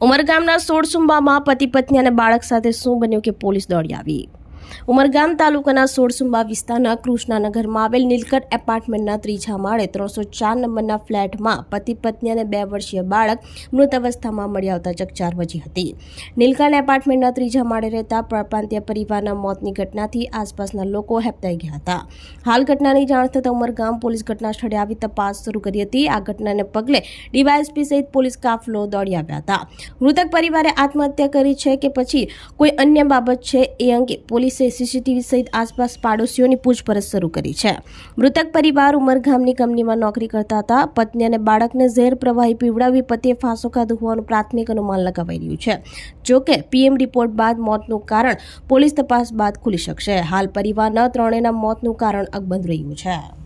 ઉમરગામના સોળસુંબામાં પતિ પત્ની અને બાળક સાથે શું બન્યું કે પોલીસ દોડી આવી? ઉમરગામ તાલુકાના સોળસુંબા વિસ્તારના કૃષ્ણાનગરમાં આવેલ નીલકંઠ એપાર્ટમેન્ટના ત્રીજા માળે ત્રણસો ચાર નંબરના ફ્લેટમાં પતિ પત્ની અને બે વર્ષીય બાળક મૃત અવસ્થામાં મળી આવતા ચકચાર વજી હતી. નીલકંઠ એપાર્ટમેન્ટના ત્રીજા માળે રહેતા પરપ્રાંતીય પરિવારના મોતની ઘટનાથી આસપાસના લોકો હેપતાઈ ગયા હતા. હાલ ઘટનાની જાણ થતાં ઉમરગામ પોલીસ ઘટના સ્થળે આવી તપાસ શરૂ કરી હતી. આ ઘટનાને પગલે ડીવાયએસપી સહિત પોલીસ કાફલો દોડી આવ્યા હતા. મૃતક પરિવારે આત્મહત્યા કરી છે કે પછી કોઈ અન્ય બાબત છે એ અંગે પોલીસે સીસીટીવી સહિત આસપાસ પાડોશીઓની પૂછપરછ શરૂ કરી છે. મૃતક પરિવાર ઉમરગામની કંપનીમાં નોકરી કરતા હતા. પત્ની અને બાળકને ઝેર પ્રવાહી પીવડાવી પતિએ ફાંસો ખાધું હોવાનું પ્રાથમિક અનુમાન લગાવાઈ રહ્યું છે. જોકે પીએમ રિપોર્ટ બાદ મોતનું કારણ પોલીસ તપાસ બાદ ખુલી શકશે. હાલ પરિવારના ત્રણેયના મોતનું કારણ અકબંધ રહ્યું છે.